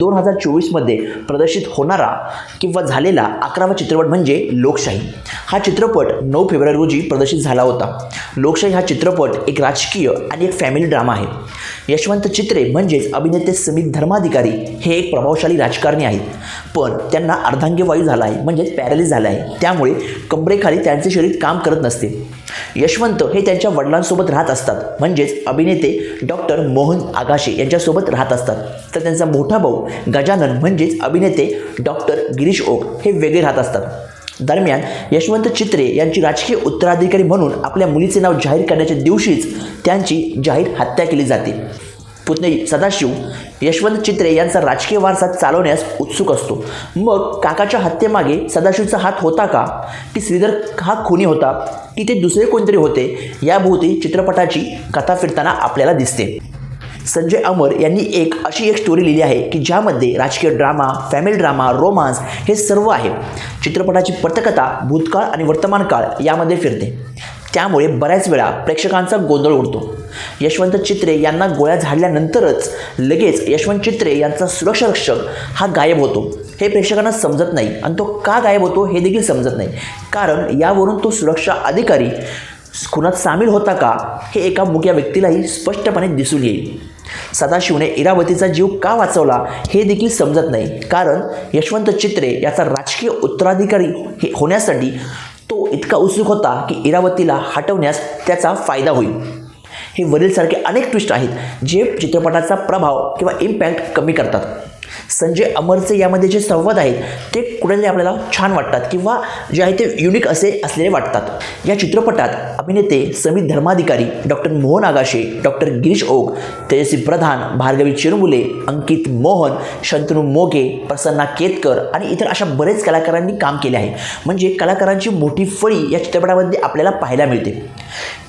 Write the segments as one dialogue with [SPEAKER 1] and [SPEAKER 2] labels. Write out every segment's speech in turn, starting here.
[SPEAKER 1] दोन हजार चोवीसमध्ये प्रदर्शित होणारा किंवा झालेला अकरावा चित्रपट म्हणजे लोकशाही. हा चित्रपट नऊ फेब्रुवारी रोजी प्रदर्शित झाला होता. लोकशाही हा चित्रपट एक राजकीय आणि एक फॅमिली ड्रामा आहे. यशवंत चित्रे म्हणजेच अभिनेते समित धर्माधिकारी हे एक प्रभावशाली राजकारणी आहेत. पण त्यांना अर्धांगीवायू झाला आहे म्हणजेच पॅरालिस झाला आहे त्यामुळे कमरेखाली त्यांचे शरीर काम करत नसते. यशवंत हे त्यांच्या वडिलांसोबत राहत असतात. म्हणजेच अभिनेते डॉक्टर मोहन आगाशे यांच्यासोबत राहत असतात. तर त्यांचा मोठा भाऊ गजानन म्हणजेच अभिनेते डॉक्टर गिरीश ओक हे वेगळे राहत असतात. दरम्यान यशवंत चित्रे यांची राजकीय उत्तराधिकारी म्हणून आपल्या मुलीचे नाव जाहीर करण्याच्या दिवशीच त्यांची जाहीर हत्या केली जाते. पुतणे सदाशिव यशवंत चित्रे यांचा राजकीय वारसा चालवण्यास उत्सुक असतो. मग काकाच्या हत्येमागे सदाशिवचा हात होता का? की श्रीधर हा खुनी होता? की ते दुसरे कोणतरी होते? याभोवती चित्रपटाची कथा फिरताना आपल्याला दिसते. संजय अमर यांनी एक अशी एक स्टोरी लिहिली आहे की ज्यामध्ये राजकीय ड्रामा फॅमिली ड्रामा रोमांस हे सर्व आहे. चित्रपटाची पटकथा भूतकाळ आणि वर्तमान काळ यामध्ये फिरते. त्यामुळे बऱ्याच वेळा प्रेक्षकांचा गोंधळ उडतो. यशवंत चित्रे यांना गोळ्या झाडल्यानंतरच लगेच यशवंत चित्रे यांचा सुरक्षा रक्षक हा गायब होतो. हे प्रेक्षकांना समजत नाही आणि तो का गायब होतो हे देखील समजत नाही. कारण यावरून तो सुरक्षा अधिकारी खुनात सामील होता का हे एका मुक्या व्यक्तीलाही स्पष्टपणे दिसून येईल. सदाशिवने इरावतीचा जीव का वाचवला हे देखील समजत नाही. कारण यशवंत चित्रे याचा राजकीय उत्तराधिकारी हे होण्यासाठी इतका उत्सुक होता की इरावतीला हटवण्यास त्याचा फायदा होईल. हे वरीलसारखे अनेक ट्विस्ट आहेत जे चित्रपटाचा प्रभाव किंवा इम्पॅक्ट कमी करतात. संजय अमरचे यामध्ये जे संवाद आहेत ते कुठेतरी आपल्याला छान वाटतात किंवा जे आहे ते युनिक असे असलेले वाटतात. या चित्रपटात अभिनेते समित धर्माधिकारी डॉक्टर मोहन आगाशे डॉक्टर गिरीश ओक तेजस्वी प्रधान भार्गवी चिरमुले अंकित मोहन शंतनू मोगे प्रसन्ना केतकर आणि इतर अशा बरेच कलाकारांनी काम केले आहे. म्हणजे कलाकारांची मोठी फळी या चित्रपटामध्ये आपल्याला पाहायला मिळते.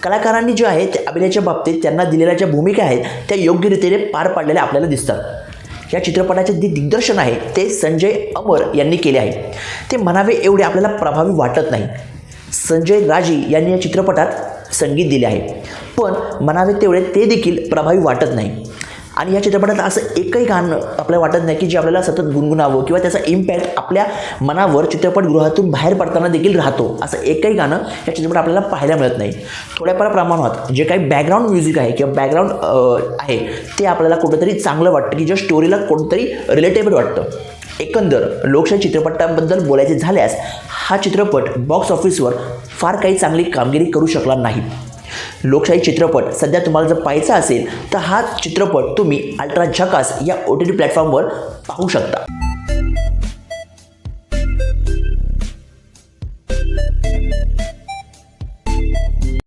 [SPEAKER 1] कलाकारांनी जे आहे ते अभिनयाच्या बाबतीत त्यांना दिलेल्या ज्या भूमिका आहेत त्या योग्यरीतीने पार पाडलेल्या आपल्याला दिसतात. या चित्रपटाचे जे दिग्दर्शन आहे ते संजय अमर यांनी केले आहे. ते म्हणावे एवढे आपल्याला प्रभावी वाटत नाही. संजय राजी यांनी या चित्रपटात संगीत दिले आहे. पण म्हणावे तेवढे ते देखील प्रभावी वाटत नाही. आणि या चित्रपटात असं एकही गाणं आपल्याला वाटत नाही की जे आपल्याला सतत गुणगुणावं किंवा त्याचा इम्पॅक्ट आपल्या मनावर चित्रपटगृहातून बाहेर पडताना देखील राहतो. असं एकही गाणं या चित्रपट आपल्याला पाहायला मिळत नाही. थोड्याफार प्रमाणात जे काही बॅकग्राऊंड म्युझिक आहे किंवा बॅकग्राऊंड आहे ते आपल्याला कुठंतरी चांगलं वाटतं की ज्या स्टोरीला कोणतरी रिलेटेबल वाटतं. एकंदर लोकशाही चित्रपटाबद्दल बोलायचे झाल्यास हा चित्रपट बॉक्स ऑफिसवर फार काही चांगली कामगिरी करू शकला नाही. लोकशाही चित्रपट सध्या तुम्हाला जर पाहायचा असेल तर हा चित्रपट तुम्ही अल्ट्रा झकास या ओ टी टी प्लॅटफॉर्मवर पाहू शकता.